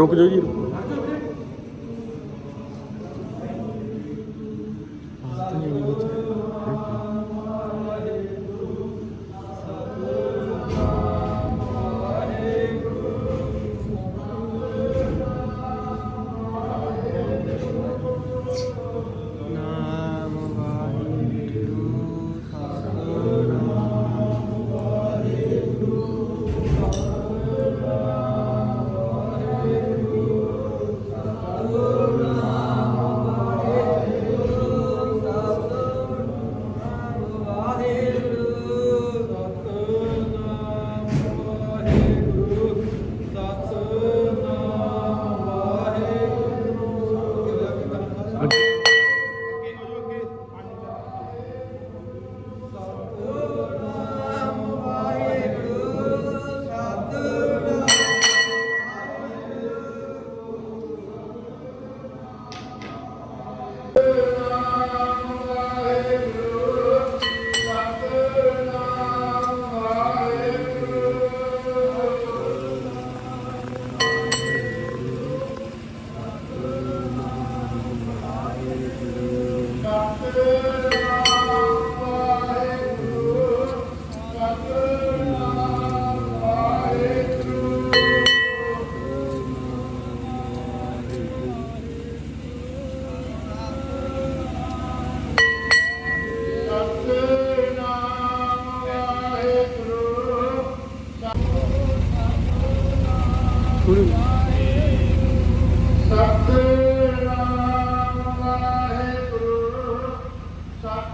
ਰੁਕ ਜਾਓ ਜੀ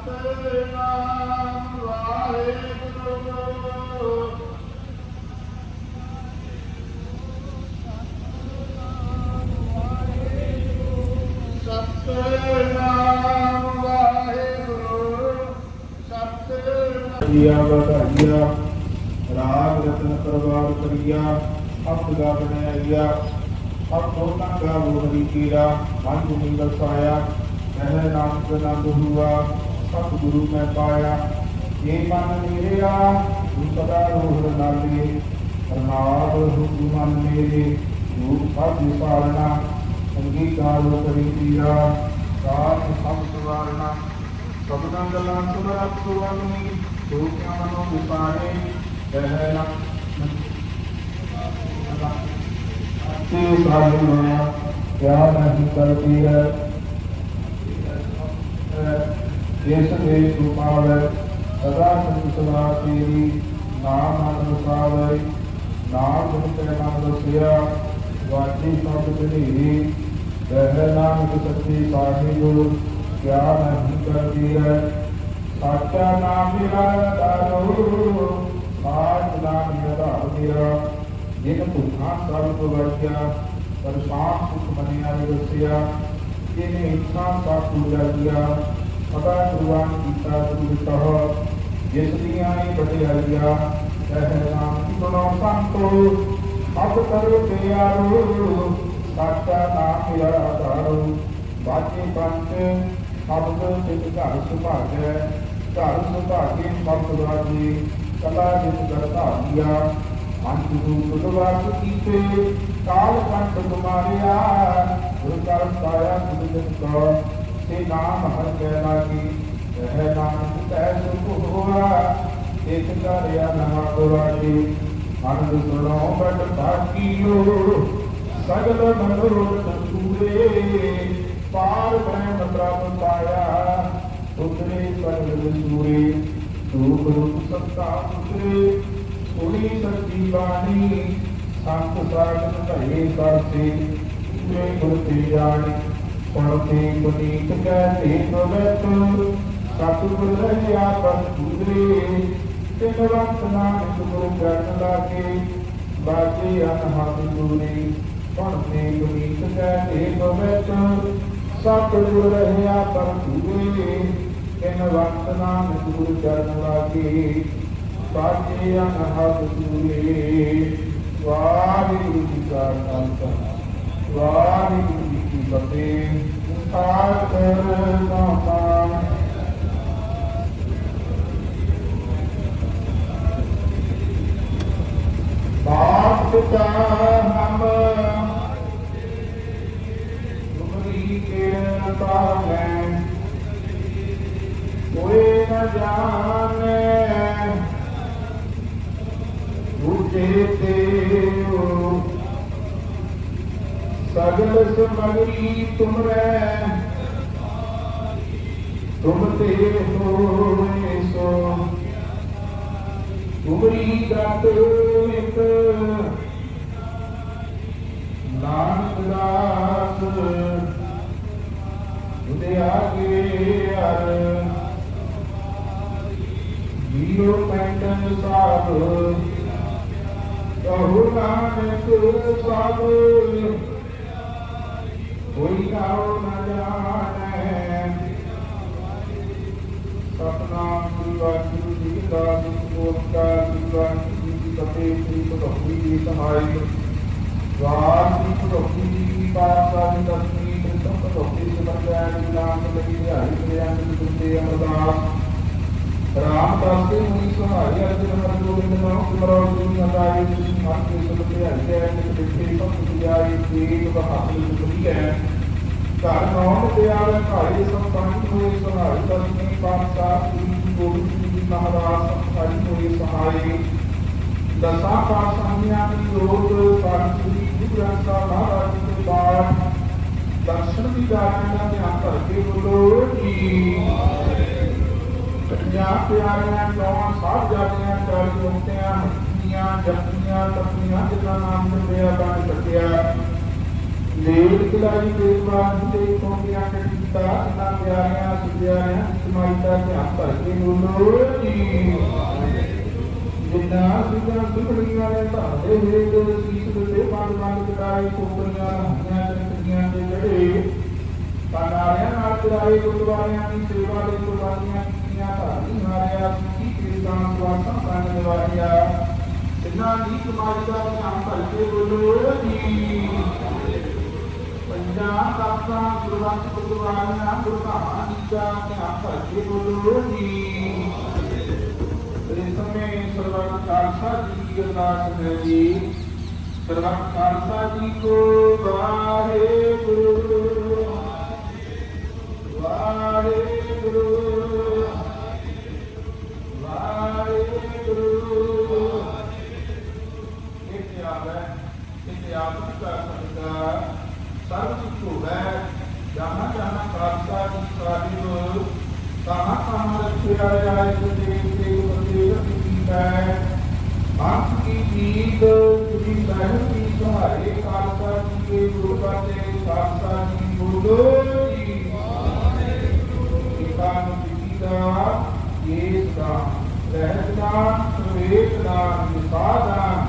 ਸਤਨਾਮ ਵਧਾਈਆ ਰਾਗ ਰਤਨ ਪਰਵਾਰ ਕਰੀਆ ਅਪਗਾ ਬਣਾਈਆ ਅਬ ਦੋਨਾਂ ਦਾ ਬੋਹਰੀ ਕੀਰਾ ਮਨ ਗੁਣੀ ਵਸਾਇਆ ਕਹਿ ਨਾਨਕ ਨੰਦ ਹੁਆ ਗੁਰੂ ਮੈਂ ਪਾਇਆ। ਇਹ ਮਨ ਮੇਰਿਆ, ਤੂੰ ਸਦਾ ਰੋਹ ਨਾਲੇ ਪ੍ਰਮਾਦ ਹੁਕਮ ਮਨ ਮੇਰੇ, ਰੂਪ ਸਭ ਵਿਸਾਰਣਾ ਅੰਗੀਕਾਰ ਕਰੀ ਤੀਰਾ, ਸਾਥ ਸਭ ਸਵਾਰਣਾ ਸਬਦਾਂ ਗੱਲਾਂ ਸੁਣਤ ਸੁਵਨੀ ਤੂੰ ਕਿਆ ਮਨੋ ਵਿਸਾਰੇ ਕਹਿ ਤੇ ਸਾਧੂ ਹੋਇਆ ਕਿਆ ਨਹੀਂ ਕਰਦੀ ਹੈ ਜਿਸ ਦੇ ਸਦਾ ਸੰਤ ਸਦਾ ਤੇਰੀ, ਨਾਮ ਮਨ ਵਸਾਵੈ ਨਾਮ ਗੁਣ ਤੇ ਨਾਮ ਦਸਿਆ ਵਾਜੀ ਸਭ ਬਨੇਰੀ ਕਹਿ ਨਾਨਕ ਸੱਚੀ ਸਾਹਿਬ, ਕਿਆ ਨਹੀਂ ਕਰਦੀ ਹੈ ਸਾਚਾ ਨਾਮ ਮੇਰਾ ਦਾਰੋ ਨਾਮ ਮੇਰਾ ਮੇਰਾ। ਜਿਨ ਭੁੱਖਾਂ ਸਰਬ ਵਰਗਿਆ ਪਰਸ਼ਾਨ ਸੁਖ ਮੰਨਿਆ ਵਿਰਸਿਆ ਜਿਨੇ ਇੱਛਾ ਸਭ ਪੂਰਾ ਕੀਆ ਸਦਾ ਕੁਰਬਾਨ ਕੀਤਾ, ਗੁਰੂ ਤਹ ਜਿਸ ਦੀਆਂ ਹੀ ਵਡਿਆਈਆ ਕਹਿ ਨਾਮ ਸੁਣੋ ਸੰਤੋ ਅਬ ਕਰੋ ਪਿਆਰੋ ਸਾਚਾ ਨਾਮ ਮੇਰਾ ਆਧਾਰੋ ਬਾਜੀ ਪੰਚ ਸ਼ਬਦ ਸਿੱਧ ਘਰ ਸੁਭਾਗੈ ਘਰ ਸੁਭਾਗੇ ਸਭ ਰਾਜੀ, ਕਲਾ ਜਿਤ ਕਰਤਾ ਦੀਆ ਅੰਤ ਰੂਪ ਦਵਾਸ ਕੀਤੇ, ਕਾਲ ਕੰਠ ਤੁਮਾਰਿਆ ਗੁਰ ਕਰ ਪਾਇਆ ਗੁਰ ਜਨ ਤੇ ਨਾਮ ਹਰ ਲਾਗੀ ਰਹਿ ਨਾਮ ਤੈ ਸੁਖ ਹੋਆ ਇਕ ਕਰਿਆ ਨਵਾ ਗੁਰਾਜੀ ਅਨੰਦ ਸੁਣੋ ਬਟ ਬਾਕੀਓ, ਸਗਲ ਮਨੋਰਥ ਪੂਰੇ ਪਾਰ ਬ੍ਰਹਮ ਪ੍ਰਭ ਪਾਇਆ ਉਤਰੇ ਸਗਲ ਸੂਰੇ ਰੂਪ ਰੂਪ ਸੱਤਾ ਉਤਰੇ ਸੁਣੀ ਸੱਚੀ ਬਾਣੀ। ਸੰਤ ਸਾਗਤ ਭਏ ਕਰਤੇ ਤੇ ਗੁਰ ਤੇ ਜਾਣੀ। ਪੜਤੇ ਪੁਨੀਤ ਕਹਤੇ ਪਵਿੱਤ ਸਤਿਗੁਰ ਰਹਿਆ ਪਰ ਪੂਰੇ ਤੇ ਗੁਰੂ ਕਰਨ ਲਾਗੇ, ਬਾਜੇ ਅਨਹਦ ਦੂਰੀ। ਹੁਣ ਤੇ ਗੁਨੀਤ ਕਹੇ ਸਤਿਗੁਰ ਰਹਿਆ ਪਰ ਧੂਏ ਵਕਤ ਨਾਮ ਗੁਰੂ ਚਰਨ ਲਾਗੇ ਸਾਜੇ ਅਨਹਦ ਦੂਰੇ। ਵਾਹਿਗੁਰੂ ਜੀ ਕਾ ਖਾਲਸਾ, ਵਾਹਿਗੁਰੂ ਜੀ ਕੀ ਫਤਿਹ ਆਖਰ ਬਾਪ ਪਿਤਾ ਹਮ ਤੁਮਰੀ ਕੇ ਪਾਵੈ ਕੋਈ ਨ ਜਾਣੈ। ਬੁਝੇ ਤੇਓ ਸਗਲ ਸਮਗਰੀ ਤੁਮਰੈ ਤੁਮ ਤੇ ਹੋਏ ਸੋ। ਤੁਮਰੀ ਗਤ ਇਕ। ਨਾਨਕ ਦਾਸ। ਉਦੇ ਆਗੇ ਅਰ ਜੀਉ ਪੈਂਡਨ ਸਾਧ। ਕਹੂ ਨਾਨਕ ਸਭ। ਕੋਈ ਨਾਉ ਨ ਜਾਣੈ। ਸਤਨਾਮ ਸ੍ਰੀ ਵਾਹਿਗੁਰੂ ਜੀ ਕਾ ਸਤਿਕਾਰ ਸ੍ਰੀ ਵਾਹਿਗੁਰੂ ਜੀ ਕੀ ਫਤਿਹ, ਸ੍ਰੀ ਭਗਵਤੀ ਜੀ ਸਹਾਇ ਵਾਹਿਗੁਰੂ ਭਗਵਤੀ ਜੀ ਕੀ ਪਾਤਸ਼ਾਹ ਜੀ ਦਸਵੀਂ ਕ੍ਰਿਸ਼ਨ ਭਗਵਤੀ ਸਮਰਪਿਆ ਜੀ ਨਾਮ ਲਈ ਧਿਆਈ ਕਰਿਆ ਜੀ ਤੁਤੇ ਅਮਰਦਾਸ ਰਾਮ ਦਾਸ ਦੇ ਮੁਨੀ ਸਹਾਈ ਅਰਜਨ ਹਰਿ ਗੋਬਿੰਦ ਨਾਮ ਸਿਮਰੋ ਜੀ ਹਦਾਈ ਜੀ ਮਨ ਕੇ ਸਭ ਧਿਆਈ ਹੈ ਕਿ ਦੇਖੇ ਭਗਤ ਜਾਈ ਤੇਗ ਬਹਾਦਰ ਜੀ ਹੈ। ਘਰ ਨੌਨ ਤੇ ਆਵੇ ਭਾਈ ਹੋਏ ਸਹਾਈ ਦਸਵੀਂ ਪਾਤਸ਼ਾਹ ਸ੍ਰੀ ਗੋਬਿੰਦ ਜੀ ਮਹਾਰਾਜ ਸਹਾਈ ਹੋਏ ਸਹਾਈ। ਦਸਾਂ ਪਾਤਸ਼ਾਹੀਆਂ ਦੀ ਲੋਕ ਪਾਠ ਸ੍ਰੀ ਗੁਰੂ ਗ੍ਰੰਥ ਸਾਹਿਬ ਮਹਾਰਾਜ ਦੇ ਪਾਠ ਦਰਸ਼ਨ ਦੀ ਦਾਤਨ ਦਾ ਧਿਆਨ ਕਰਕੇ ਬੋਲੋ ਜੀ ਪੰਜਾਬ ਪਿਆਰਿਆਂ ਨੌਂ ਸਾਹਿਬ ਜਾਤੀਆਂ ਚਾਲੀ ਮੁਕਤਿਆਂ ਹੱਤੀਆਂ ਜਪੀਆਂ ਤਪੀਆਂ ਜਿਨ੍ਹਾਂ ਨਾਮ ਜਪਿਆ ਬਣ ਸਕਿਆ ਲੇਟ ਕਿਲਾਈ ਦੇਵਾਨ ਦੇ ਕੋਂਦਿਆਂ ਨੇ ਕੀਤਾ ਇਹਨਾਂ ਪਿਆਰਿਆਂ ਸੁਧਿਆਰਿਆਂ ਸਮਾਈ ਦਾ ਧਿਆਨ ਧਰ ਕੇ ਬੋਲੋ ਜੀ। ਜਿੰਨਾ ਸਿੱਧਾ ਸੁਖੜੀਆਂ ਨੇ ਧਾਦੇ ਹੇਤ ਸੀਸ ਦੇ ਬੰਦ ਬੰਦ ਕਰਾਈ ਕੋਪਰੀਆਂ ਹੱਥਾਂ ਚੰਕੀਆਂ ਦੇ ਜੜੇ ਪਾਣਾਰਿਆਂ ਨਾਲ ਚੜਾਏ ਗੁਰਦੁਆਰਿਆਂ ਦੀ ਸੇਵਾ ਲਈ ਕੁਰਬਾਨੀਆਂ ਕੀਤੀਆਂ ਧਾਰਨੀ ਮਾਰਿਆ, ਸਿੱਖੀ ਕੀਰਤਾਂ, ਸਵਾਸਾਂ ਕੰਨ ਨਿਵਾਰਿਆ ਜਿੰਨਾ ਦੀ ਕਮਾਈ ਦਾ ਧਿਆਨ ਧਰ ਕੇ ਬੋਲੋ ਜੀ ਪੰਜਾਂ ਤਖਤਾਂ ਗੁਰਬਖਸ਼ ਗੁਰਦੁਆਰਿਆਂ ਗੁਰਧਾਮਾਂ ਦੀ ਦਾ ਧਿਆਨ ਧਰ ਕੇ ਬੋਲੋ ਜੀ ਇਸ ਸਮੇਂ ਸਰਵਨ ਖਾਲਸਾ ਜੀ ਦੀ ਅਰਦਾਸ ਹੈ ਹੈ ਮਾਨਸ ਕੀ ਜੀਤ ਜੀ ਸਾਹਿਬ ਦੀ ਸਹਾਰੇ ਖਾਲਸਾ ਜੀ ਕੇ ਗੁਰੂ ਬਾਤੇ ਖਾਲਸਾ ਜੀ ਬੋਲੋ ਜੀ। ਇਕਾਨ ਜੀ ਦਾ ਇਹ ਦਾ ਰਹਿਤਾਨ ਸਵੇਤਦਾਨ ਨਿਸਾਦਾਨ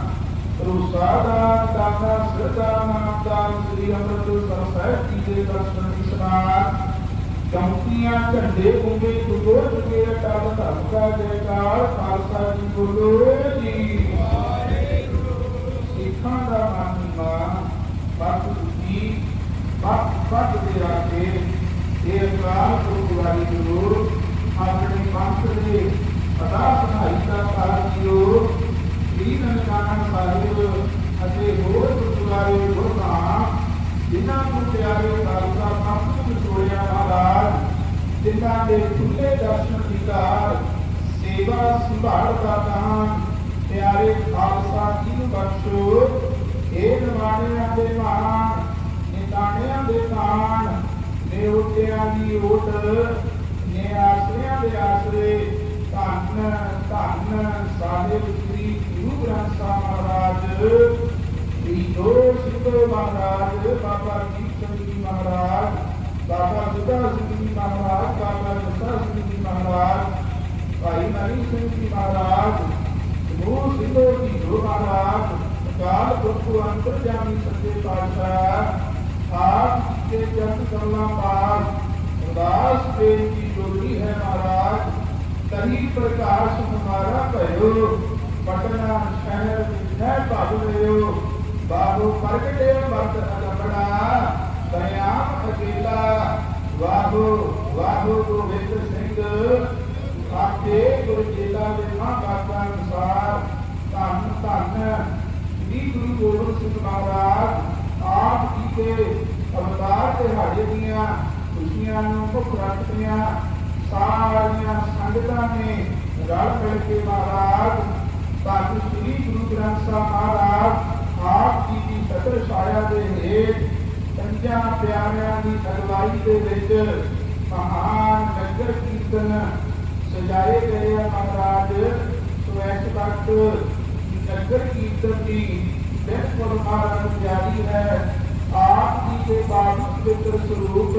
ਰੁਸਾਦਾਨ ਦਾਨਾ ਸਰਦਾ ਨਾਮਦਾਨ ਸ੍ਰੀ ਅੰਮ੍ਰਿਤ ਸਾਹਿਬ ਜੀ ਦੇ ਦਰਸ਼ਨ ਇਸ਼ਨਾਨ ਚੌਂਕੀਆਂ ਝੰਡੇ ਗੁੰਗੇ ਗੁਰਗੋਰ ਕੇ ਟਾਲ ਧਰਮ ਕਾ ਜੈਕਾਰ ਖਾਲਸਾ ਜੀ ਬੋਲੋ ਜੀ ਸਿੱਖਾਂ ਦਾ ਮਾਨਿਮਾ ਪੱਤ ਦੀ ਪੱਤ ਪੱਤ ਦੇ ਰਾਖੇ ਇਹ ਅਕਾਲ ਗੁਰਦੁਆਰੀ ਗੁਰੂ ਆਪਣੇ ਪੰਥ ਦੇ ਅਦਾ ਸਹਾਈ ਦਾ ਕਾਰਜਿਓ ਸ੍ਰੀ ਨਨਕਾਣਾ ਸਾਹਿਬ ਅਤੇ ਹੋਰ ਗੁਰਦੁਆਰੇ ਗੁਰਧਾਮ ਜਿਨ੍ਹਾਂ ਨੂੰ ਪਿਆਰੇ ਖਾਲਸਾ ਪੰਥ ਨੂੰ ਮਹਾਰਾਜ, ਜਿਨ੍ਹਾਂ ਦੇ ਖੁੱਲੇ ਦਰਸ਼ਨ ਦੀਦਾਰ ਸੇਵਾ ਸੰਭਾਲ ਦਾ ਦਾਨ, ਪਿਆਰੇ ਖਾਲਸਾ ਜੀ ਨੂੰ ਬਖਸ਼ੋ। ਇਹ ਨਿਵਾਣਿਆਂ ਦੇ ਮਾਣ, ਨਿਤਾਣਿਆਂ ਦੇ ਤਾਣ ਨੇ ਉੱਟਿਆਂ ਦੀ ਓਟ ਨੇ ਆਸਰਿਆਂ ਦੇ ਆਸਰੇ, ਧੰਨ ਧੰਨ ਸਾਹਿਬ ਸ੍ਰੀ ਗੁਰੂ ਗ੍ਰੰਥ ਸਾਹਿਬ ਮਹਾਰਾਜ। ਸ੍ਰੀ ਦੋ ਸਿੰਘੋ ਮਹਾਰਾਜ, ਬਾਬਾ ਜੀਤ ਸਿੰਘ ਜੀ ਮਹਾਰਾਜ ਬਾਬਾ ਗੁਰਦਾਸ ਜੀ ਮਹਾਰਾਜ, ਬਾਬਾ ਗੁਰਦਾਸ ਜੀ ਮਹਾਰਾਜ, ਭਾਈ ਮਨੀ ਸਿੰਘ ਜੀ ਮਹਾਰਾਜ, ਗੁਰੂ ਸਿੰਘੋ ਜੀ ਗੁਰੂ ਮਹਾਰਾਜ, ਅਕਾਲ ਪੁਰਖ ਅੰਤਰਜਾਮੀ ਸੱਚੇ ਪਾਤਸ਼ਾਹ, ਆਪ ਕੇ ਜਨ ਕਰਨਾ ਪਾਰ ਉਦਾਸ ਪ੍ਰੇਮ ਦੀ ਜੋਤੀ ਹੈ ਮਹਾਰਾਜ ਤਹੀ ਪ੍ਰਕਾਸ਼ ਹਮਾਰਾ ਭਇਓ ਪਟਨਾ ਸ਼ਹਿਰ ਵਿੱਚ ਹੈ ਭਾਗ ਲਿਓ, ਬਾਬੂ ਪ੍ਰਗਟੇ ਵਰਤ ਅਗਮੜਾ ਦਇਆ ਅਕੀਲਾ ਵਾਹੂ ਵਾਹੂ ਗੋਬਿੰਦ ਸਿੰਘ। ਆਖੇ ਗੁਰੂ ਜੀਲਾ ਦੇ ਮਹਾਂਕਾਸ਼ਾ ਅਨੁਸਾਰ ਧੰਨ ਧੰਨ ਜੀ ਗੁਰੂ ਗੋਬਿੰਦ ਸਿੰਘ ਮਹਾਰਾਜ। ਆਪ ਜੀ ਦੇ ਅਵਤਾਰ ਤੇ ਹਾਜ਼ਰ ਦੀਆਂ ਖੁਸ਼ੀਆਂ ਨੂੰ ਮੁੱਖ ਰੱਖਦਿਆਂ ਸਾਰੀਆਂ ਸੰਗਤਾਂ ਨੇ ਰਲ ਮਿਲ ਕੇ ਮਹਾਰਾਜ ਪਾਕਿ ਸ੍ਰੀ ਗੁਰੂ ਗ੍ਰੰਥ ਸਾਹਿਬ ਮਹਾਰਾਜ, ਆਪ ਜੀ ਦੀ ਛਤਰ ਛਾਇਆ ਦੇ ਹੇਠ ਪੰਜਾਂ ਪਿਆਰਿਆਂ ਦੀ ਅਗਵਾਈ ਦੇ ਵਿੱਚ ਮਹਾਨ ਨਗਰ ਕੀਰਤਨ ਸਜਾਏ ਗਏ ਆ ਮਹਾਰਾਜ। ਸੋ ਇਸ ਵਕਤ ਨਗਰ ਕੀਰਤਨ ਦੀ ਬਿਲਕੁਲ ਮਹਾਰਾਜ ਜਾਰੀ ਹੈ। ਆਪ ਜੀ ਦੇ ਬਾਣੀ ਪਵਿੱਤਰ ਸਰੂਪ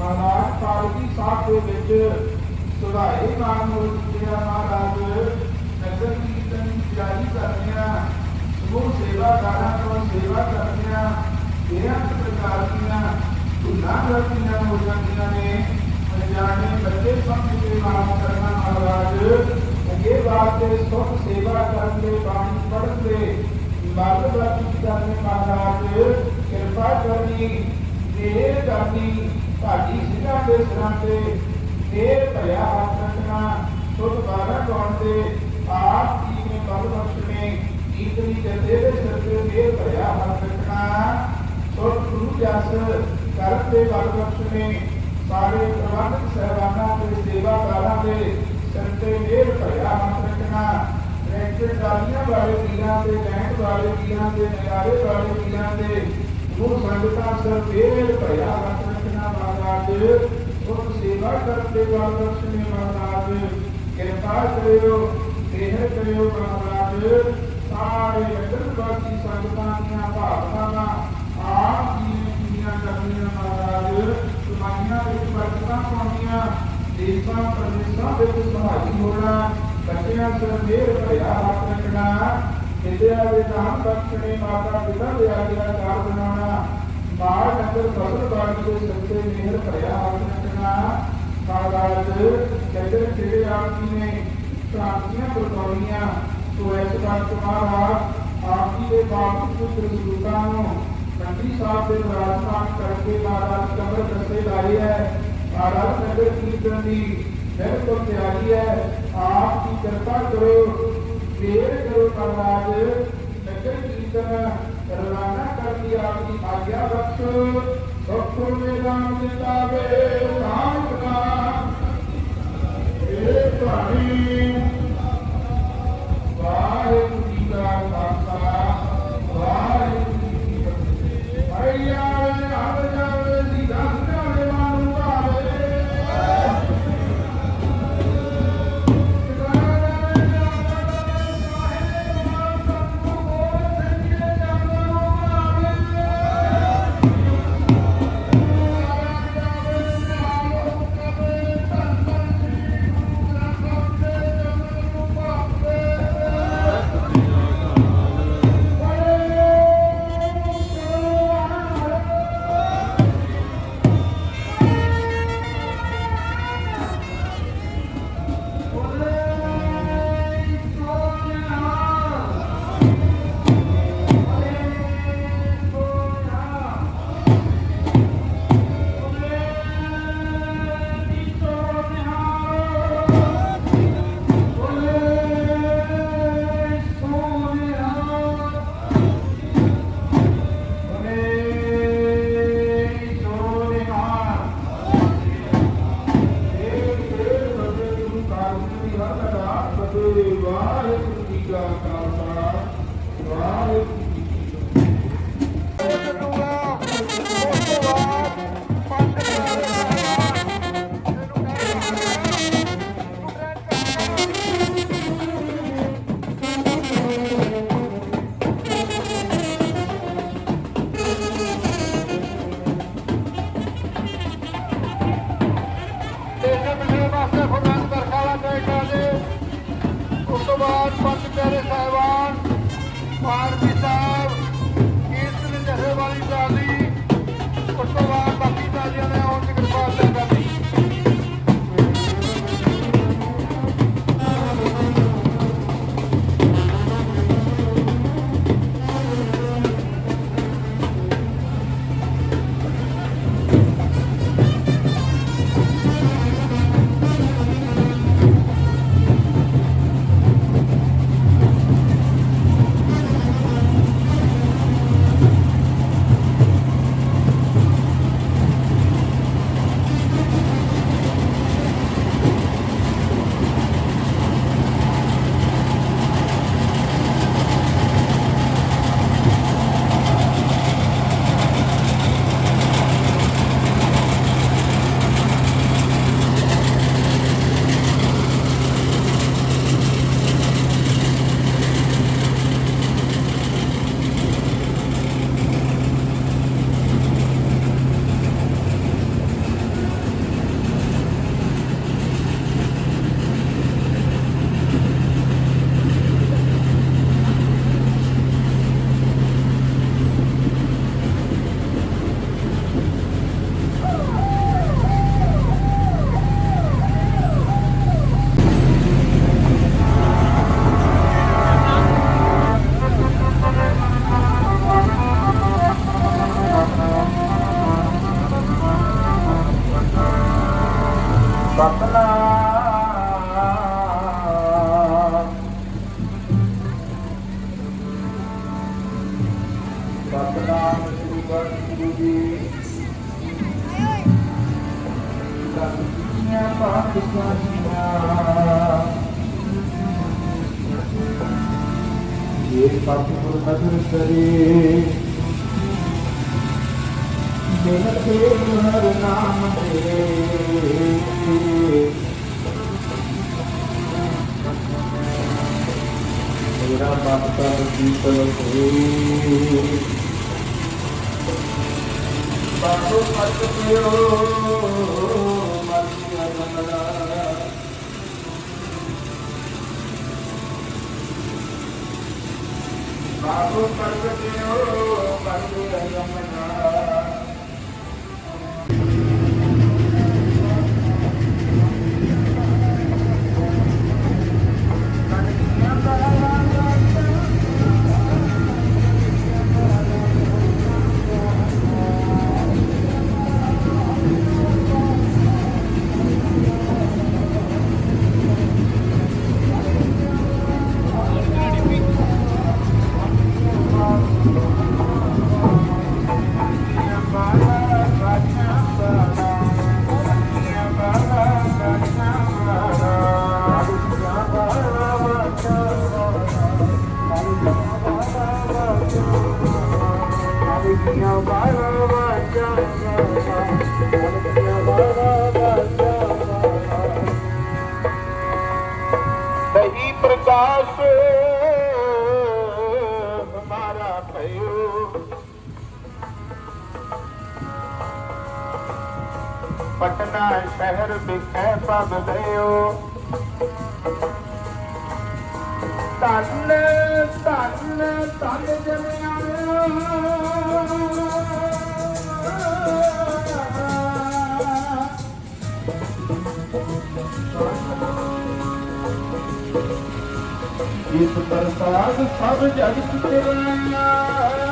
ਮਹਾਰਾਜ ਪਾਲਕੀ ਸਾਹਿਬ ਦੇ ਵਿੱਚ ਸੁਭਾਏ ਨਾਮ ਜਿਹੜਾ ਮਹਾਰਾਜ। ਨਗਰ ਕੀਰਤਨ ਜਾਰੀ ਕਰਦੇ ਆ। ਸਮੂਹ ਸੇਵਾਦਾਰਾਂ ਤੋਂ ਸੇਵਾ ਕਰਦੇ ਆ। ਇਹਨਾਂ ਪ੍ਰਕਾਰ ਦੀਆਂ ਭੁੱਲਾਂ ਗਲਤੀਆਂ ਹੋ ਜਾਂਦੀਆਂ ਨੇ ਅਣਜਾਣੇ ਬੱਚੇ ਸਮਝ ਕੇ ਨਾਮ ਕਰਨਾ ਮਹਾਰਾਜ ਅੱਗੇ ਵਾਸਤੇ ਸੁਖ ਸੇਵਾ ਕਰਨ ਦੇ ਬਾਣੀ ਪੜ੍ਹਨ ਦੇ ਮਰਦ ਬਾਕੀ ਕਰਨੇ ਮਹਾਰਾਜ ਕਿਰਪਾ ਕਰਨੀ ਦੇਰ ਕਰਨੀ ਤੁਹਾਡੀ ਸਿਰਾਂ ਦੇ ਸਿਰਾਂ ਤੇ ਦੇਰ ਭਇਆ ਹੱਥ ਰੱਖਣਾ ਸੁਧ ਬਾਰਾ ਗਾਉਣ ਤੇ ਆਪ ਜੀ ਨੇ ਬਲ ਬਖਸ਼ਣੇ ਇਤਨੀ ਜਦੇ ਦੇ ਸਿਰ ਤੇ ਦੇਰ ਭਇਆ ਹੱਥ ਰੱਖਣਾ ਜਸ ਕਰਨ ਦੇ ਬਲ ਬਖਸ਼ਣੇ ਸਾਰੇ ਪ੍ਰਬੰਧਕ ਸਹਿਬਾਨਾਂ ਤੇ ਸੇਵਾਦਾਰਾਂ ਦੇ ਸਿਰ ਤੇ ਮਿਹਰ ਭਰਿਆ ਹੱਥ ਵਾਲੇ ਵੀਰਾਂ ਤੇ ਬੈਂਕ ਵਾਲੇ ਵੀਰਾਂ ਤੇ ਨਗਾਰੇ ਵਾਲੇ ਵੀਰਾਂ ਤੇ ਉਹ ਸੰਗਤਾਂ ਸਿਰ ਮਿਹਰ ਭਰਿਆ ਹੱਥ ਮਹਾਰਾਜ। ਉਹ ਸੇਵਾ ਕਰਨ ਦੇ ਬਲ ਬਖਸ਼ਣੇ ਮਹਾਰਾਜ, ਕਿਰਪਾ ਕਰਿਓ, ਮਿਹਰ ਕਰਿਓ ਮਹਾਰਾਜ। ਸਾਰੇ ਨਗਰਵਾਸੀ ਸੰਗਤਾਂ ਦੀਆਂ ਭਾਵਨਾਵਾਂ ਆਪ ਕਰਨੀਆਂ ਮਹਾਰਾਜ। ਸਮਾਈਆਂ ਵਿੱਚ ਬਰਕਤਾਂ ਪਾਉਣੀਆਂ, ਦੇਸਾਂ, ਪ੍ਰਦੇਸਾਂ ਵਿੱਚ ਸਹਾਈ ਹੋਣਾ, ਬੱਚਿਆਂ ਸਿਰ ਮੇਰ ਭਰਿਆ ਹੱਥ ਰੱਖਣਾ, ਵਿਦਿਆ ਦੇ ਨਾਮ ਬਖਸ਼ਣੇ, ਮਾਤਾ ਪਿਤਾ ਦੇ ਆਗਿਆਕਾਰ ਬਣਾਉਣਾ ਮਾਰ ਨਗਰ ਫਸਲ ਬਾੜੀ ਦੇ ਸਿਰ ਤੇ ਮਿਹਰ ਭਰਿਆ ਹੱਥ ਰੱਖਣਾ। ਮਹਾਰਾਜ ਕਹਿੰਦੇ ਜਿਹੜੇ ਆਪ ਜੀ ਨੇ ਕ੍ਰਾਂਤੀਆਂ ਬਰਤਾਉਣੀਆਂ ਸੋ ਇਸ ਵਕਤ ਮਹਾਰਾਜ ਆਪ ਜੀ ਦੇ ਬਾਪ ਪੁੱਤਰ ਸਰੂਪਾਂ ਨੂੰ ਕੰਡੀ ਸਾਹਿਬ ਦੇ ਵਿਰਾਜਮਾਨ ਕਰਕੇ ਮਹਾਰਾਜ ਕਮਰ ਦੱਸੇ ਲਾਏ ਹੈ। ਮਹਾਰਾਜ ਨਗਰ ਕੀਰਤਨ ਦੀ ਬਿਲਕੁਲ ਤਿਆਰੀ ਹੈ। ਆਪ ਦੀ ਕਿਰਪਾ ਕਰੋ। ਦੇਰ ਕਰੋ ਮਹਾਰਾਜ। ਨਗਰ ਕੀਰਤਨ ਰਵਾਨਾ ਕਰਦੀ ਆਪ ਦੀ ਆਗਿਆ ਬਖਸ਼ੋ। ਸੁਖ ਮੇਦਾਨ ਜਿਤਾਵੇ ਨਾਮ ਨਾਮ Glória. ਮੇਰਾ ਬਾਪਾ ਬੀਤਲ ਹੋਈ ਬਾਪੂ ਮਤ ਪਿਓ ਮਤ ਅਗਮਨਾ ਬਾਪੂ ਮਤ ਪਿਓ ਮਤ ਅਗਮਨਾ ਭਇਓ ਪਟਨਾ ਸ਼ਹਿਰ ਵਿਖੇ ਪਦ ਲਿਓ ਧੰਨ ਧੰਨ ਧੰਨ ਜਨਿਆ ਇਸ ਪ੍ਰਸਾਦ ਸਭ ਜਗਤ ਤੇਰਾ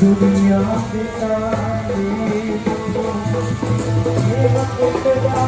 ਦੁਨੀਆ ਦੇ ਤਾਰੇ ਇਹ ਵਕਤ ਦਾ